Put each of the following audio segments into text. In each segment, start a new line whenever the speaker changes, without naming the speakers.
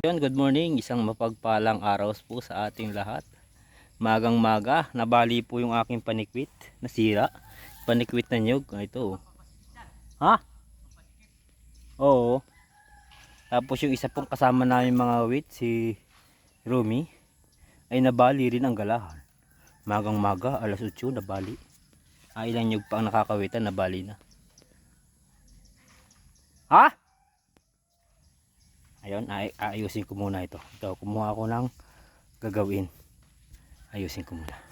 Yun, good morning. Isang mapagpalang araw po sa ating lahat. Magang maga, nabali po yung aking panikwit. Nasira. Panikwit na nyug. Ah, Ito. oh. Ha? Oo. Tapos yung isa pong kasama namin mga wit, si Rumi, ay nabali rin ang galahan. Magang maga, alas 8, nabali. Ah, ilang nyug pa ang nakakawitan, nabali na. Ha? Ayun, ay, ayusin ko muna ito. Ito, kumuha ako ng gagawin. Ayusin ko muna.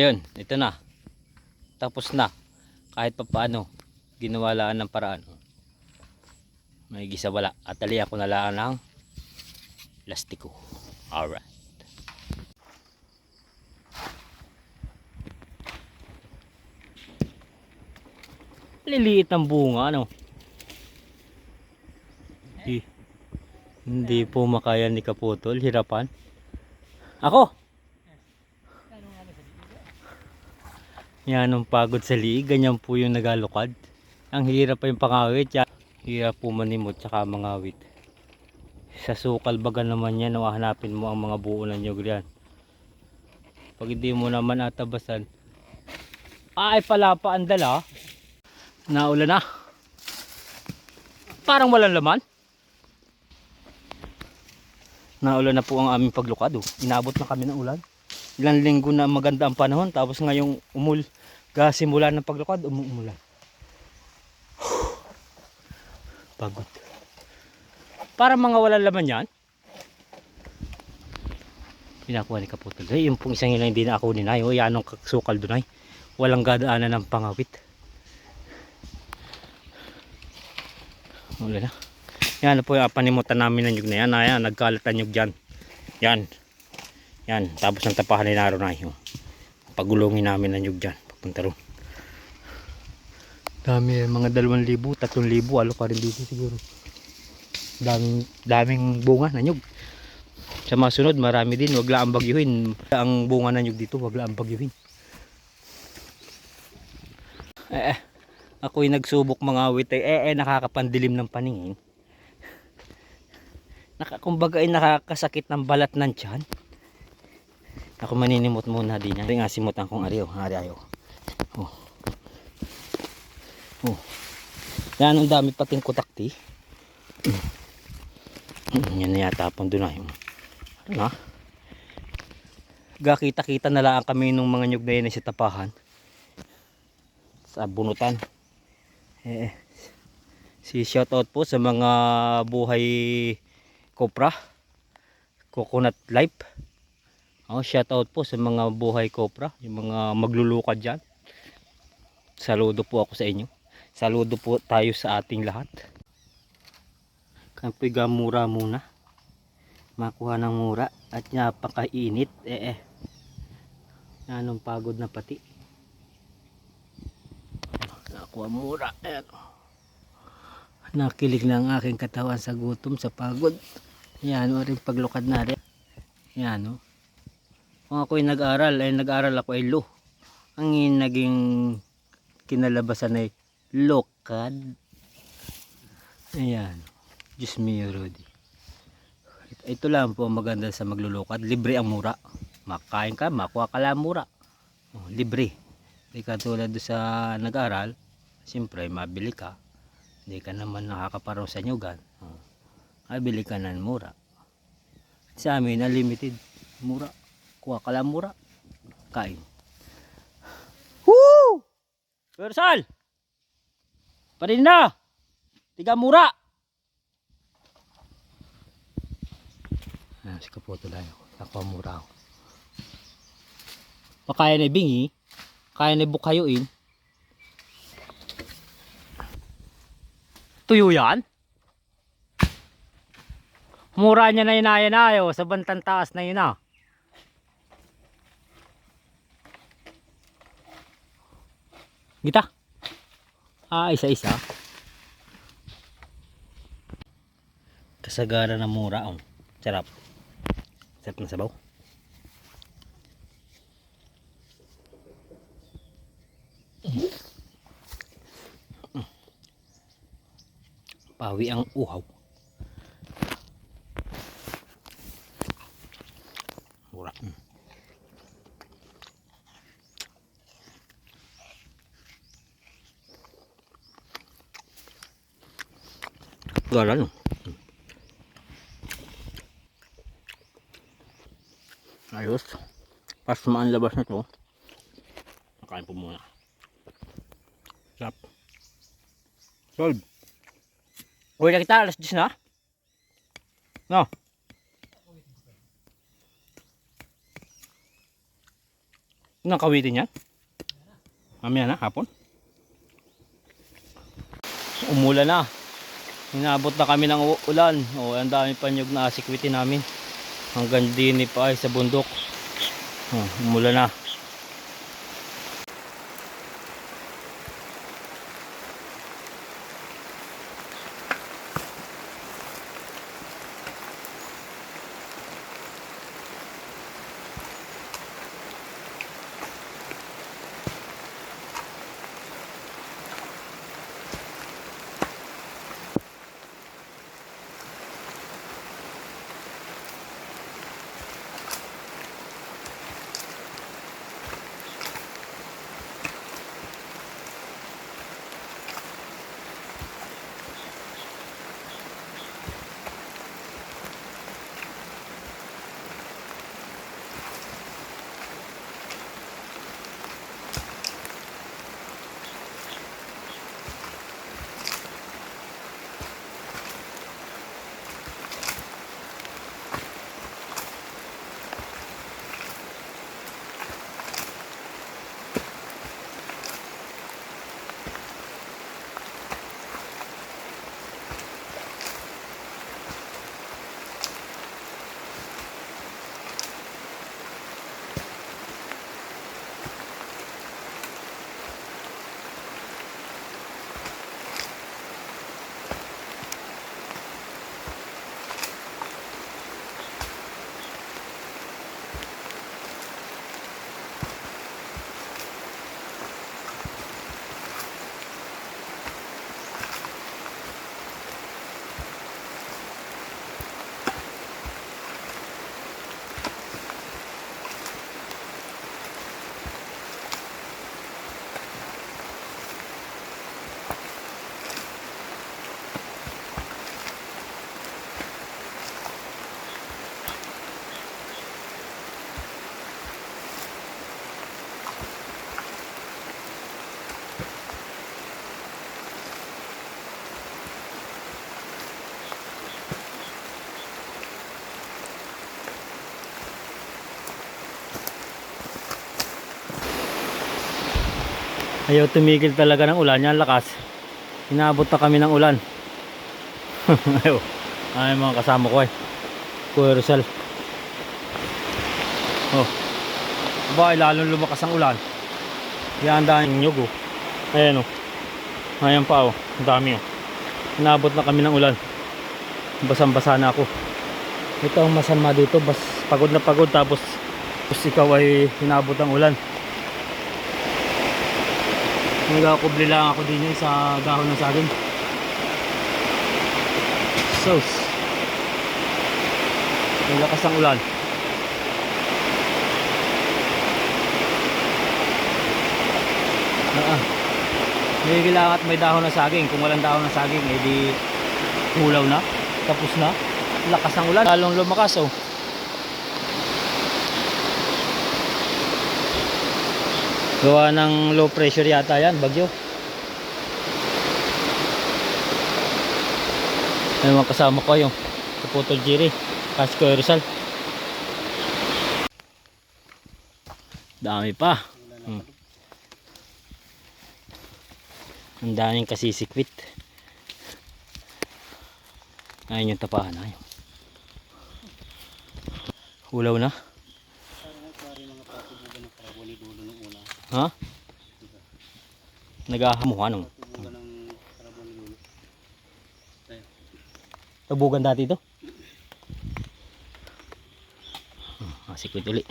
Ayun, ito na. Tapos na. Kahit pa paano, ginawalaan ng paraan. May gisa wala. At tali ako nalaan ng plastiko. Alright. Liliit ng bunga, ano? Hindi, hindi po makaya ni Kaputol. Hirapan. Ako! Yan ang pagod sa liig. Ganyan po yung nagalukad. Ang hirap pa yung pangawit. Hirap po manimot tsaka mangawit. Sa sukal baga naman yan. O hanapin mo ang mga buo ng nyug yan. Pag hindi mo naman atabasan. Ay pala pa ang dala. Naulan na. Parang walang laman. Naulan na po ang aming paglukad. Oh. Inabot na kami ng ulan ilang linggo na maganda ang panahon tapos ngayong umul simula ng paglukad umuulan pagod. Para mga walang laman yan pinakuha ni Kaputol ay yung pong isang ilang hindi na ako ninay. O yan ang sukal doon ay. Walang gadaanan ng pangawit. Wala na. Yan po yung panimutan namin ng nyug na yan ayan nagkalat ang nyug dyan. Yan yan, tapos ang tapahan ni Naro na yun. Pagulungin namin ang nyug dyan. Papunta ron. Dami, mga 2,000, 3,000, alo pa rin dito siguro. Daming, daming bunga na nyug. Sa mga sunod, marami din. Wag lang bagyuhin. Ang bunga na nyug dito, wag lang bagyuhin. Eh, eh, ako'y nagsubok mga awit eh, eh, nakakapandilim ng paningin. Naka, kumbaga ay nakakasakit ng balat ng tiyan. Ako maninimot muna din yan. Nga simutan kong ariyo. Ari ayo. Oh. Oh. Yan ang dami pating kutakti. Mm. Yan na yata pang doon ay. Ano na? Gakita-kita na lang kami nung mga nyug na yan sa tapahan. Sa bunutan. Eh, si shoutout po sa mga buhay kopra. Coconut life. Oh, shout out po sa mga buhay cobra, yung mga maglulukad diyan. Saludo po ako sa inyo. Saludo po tayo sa ating lahat. Kampoy mura muna. Makuha ng mura at napakainit. Eh eh. Anong pagod na pati. Nakuha mura. Ayan. Nakilig na ang aking katawan sa gutom, sa pagod. Yan, o rin paglukad na rin. Yan, o. Kung ako'y nag-aral, ay nag-aral ako ay lo. Ang naging kinalabasan ay lokad. Ayan. Diyos mio, Rudy. Ito lang po maganda sa maglulukad. Libre ang mura. Makain ka, makuha ka lang mura. Oh, libre. Hindi ka tulad sa nag-aral. Siyempre, mabili ka. Hindi ka naman nakakaparoon sa nyugan. Oh. Mabili ka ng mura. Sa amin, unlimited. Mura kuha ka lang mura kain Woo! Persal! Parin na! Tiga mura! Ah, si Kapoto lang ako. Nakuha mura ako. Makaya na bingi. Kaya na bukayuin. Tuyo yan? Mura niya na inayan na ayo. Sa bantang taas na yun ah. Gita. Ah, isa-isa. Kasagara na mura. Oh. Sarap. Sarap na sabaw. Pawi ang uhaw. Mura. Mm. Gala no. Ayos. Pas ang labas na to. Makain po muna. Sarap. Solve. Uwi na kita, alas 10 na. No. Nang kawitin yan? Mamaya na, hapon. Umulan na. Inabot na kami ng ulan. O, ang dami panyog na asikwitin namin. Hanggang din pa ay sa bundok. Oh, umulan na. Ayaw tumigil talaga ng ulan. Yan lakas. Inabot na kami ng ulan. Ayaw. Ay mga kasama ko eh. Kuya Rizal. Oh. Ba, lalong lumakas ang ulan. Yan dahil nyug oh. Ayan oh. Ayan pa oh. Ang dami oh. Inabot na kami ng ulan. Basang-basa na ako. Ito ang masama dito. Bas, pagod na pagod tapos tapos ikaw ay hinabot ng ulan. Nagkakubli lang ako din eh sa dahon ng saging. Sus. Naglakas ang ulan. Ah, ah. May kailangan at may dahon ng saging. Kung walang dahon ng saging, edi ulaw na. Tapos na. Lakas ang ulan. Lalong lumakas oh. Gawa ng low pressure yata yan, bagyo. Ay mga kasama ko yung Kaputol Jiri, Casco Rizal. Dami pa. Hmm. Ang daming kasisikwit. Ayun yung tapahan. Ayun. Hulaw na. Ha? Nagahamuha nung. Tabugan dati ito. Hmm, sikwit uli.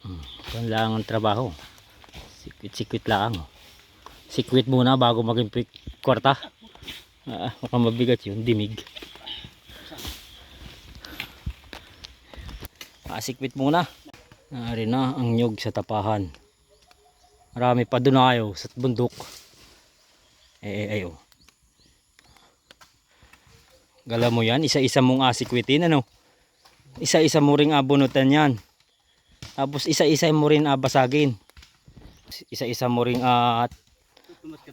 Hmm, yan lang ang trabaho. Sikwit-sikwit lang. Sikwit muna bago maging kwarta. Ah, baka mabigat yun, dimig. Ah, sikwit muna. Nari na ang nyug sa tapahan. Marami pa doon ayaw sa bundok. Eh, eh, ayo. Gala mo yan, isa-isa mong asikwitin, ano? Isa-isa mo ring abunutan yan. Tapos isa-isa mo rin abasagin. Isa-isa mo ring at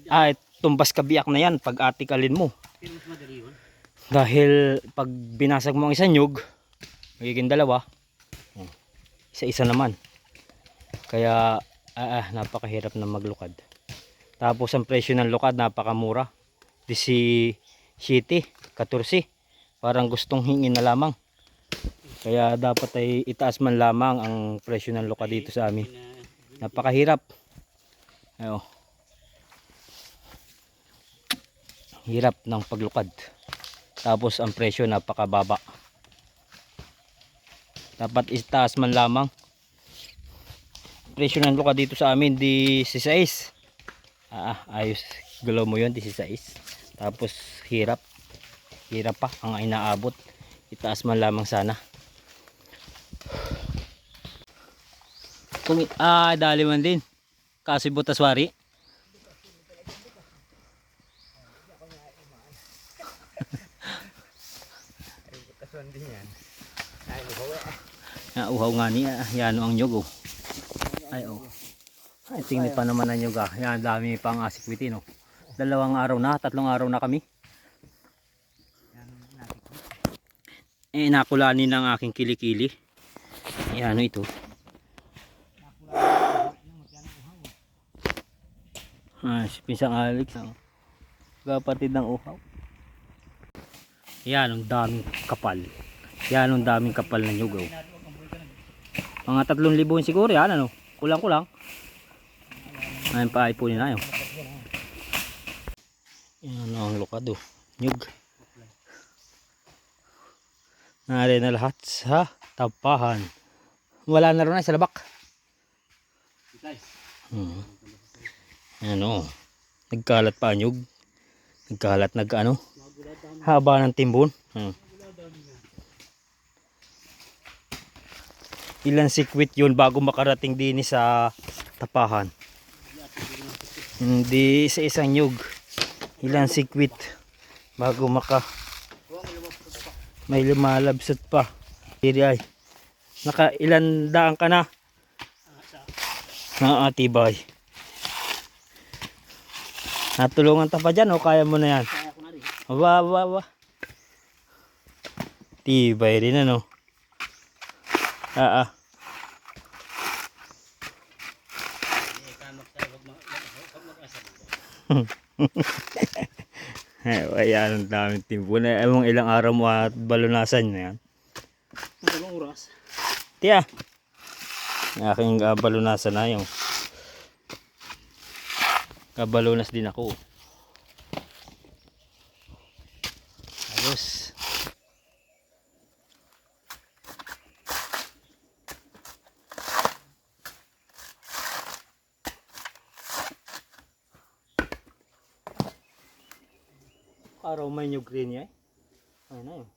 ah, tumbas kabiyak na yan pag atikalin mo. Dahil pag binasag mo ang isang nyug, magiging dalawa. Oh, Isa-isa naman. Kaya ah, ah, napakahirap na maglukad. Tapos ang presyo ng lukad napakamura. 17, 14. Parang gustong hingin na lamang. Kaya dapat ay itaas man lamang ang presyo ng lukad dito sa amin. Napakahirap. Ayo. Hirap ng paglukad. Tapos ang presyo napakababa. Dapat itaas man lamang. Presyo ng lukad dito sa amin di 16. Ah, ayos. Galaw mo yun, 16. Tapos hirap. Hirap pa ang inaabot. Itaas man lamang sana. Kung ah, dali man din. Kasi butaswari. Ah, uhaw nga niya. Yan ang nyog oh. Ay oh. Ay, tingnan pa naman ang nyog ah. Yan, dami pang asikwitin oh. Dalawang araw na, tatlong araw na kami. Eh, nakulanin ng aking kilikili. Yan, ano ito? Ah, si Pinsang Alex. Oh. Kapatid ng uhaw. Yan, ang daming kapal. Yan, ang daming kapal na nyug. Mga tatlong libo yun siguro yan, ano? Kulang-kulang. Ayun pa, ipunin na yun. Yan ang lukado. Nyug. Nari na lahat sa tapahan. Wala na rin na sa labak. Hmm. Ano? Nagkalat pa nyug. Nagkalat nag ano? Haba ng timbon. Hmm. Ilan sikwit yun bago makarating din sa tapahan. Hindi sa isang nyug. Ilan sikwit bago maka may lumalabsat pa. Diri ay. Naka ilan daan ka na? Naatibay. Natulungan ta pa dyan o kaya mo na yan? Aba, aba, aba. Tibay rin ano. Ah, ah. Eh, ayan ang daming timpo na. Ewan ilang araw mo at balunasan na yan.
Dalawang oras.
Tiya. Aking uh, balunasan na yung. Kabalunas din ako. Ayos. Araw may new green niya eh.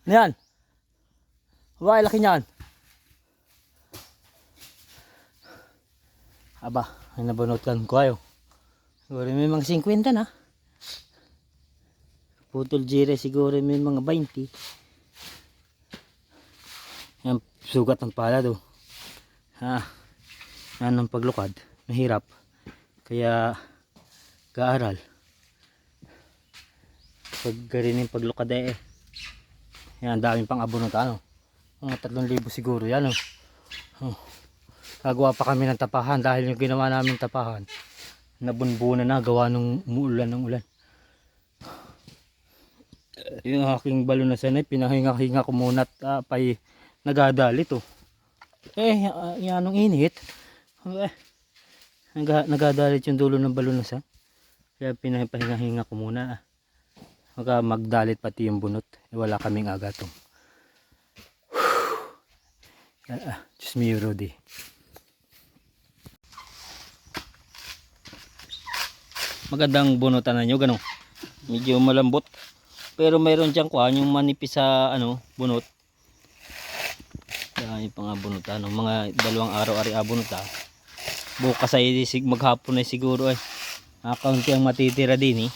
yan? Aba, laki niyan. Aba, ay nabunutan ko ayo. Siguro may mga 50 na. Putol jire siguro may mga 20. Yan, sugat ng pala do. Ha, yan ang paglukad. Mahirap. Kaya, kaaral. Pag ganun yung paglukad eh. Yan, daming pang abunot ano. Mga tatlong libo siguro yan oh. oh. Gagawa pa kami ng tapahan dahil yung ginawa namin tapahan. Nabunbunan na gawa nung umuulan ng ulan. Yung aking balon na sanay, pinahinga-hinga ko muna at ah, pa'y nagadalit oh. Eh, uh, yan ang init. Eh, naga, nagadalit yung dulo ng balon na san. Kaya pinahinga-hinga ko muna ah. Baka magdalit pati yung bunot. Eh, wala kaming agatong. Ah, ah, Diyos me, Rudy. Magandang bunutan na nyo, gano. Medyo malambot. Pero mayroon dyan kuha yung manipis sa ano, bunot. Yan yung mga bunutan. Mga dalawang araw ari abunot ah. Bukas ay maghapon ay siguro ay. Akaunti ang matitira din eh.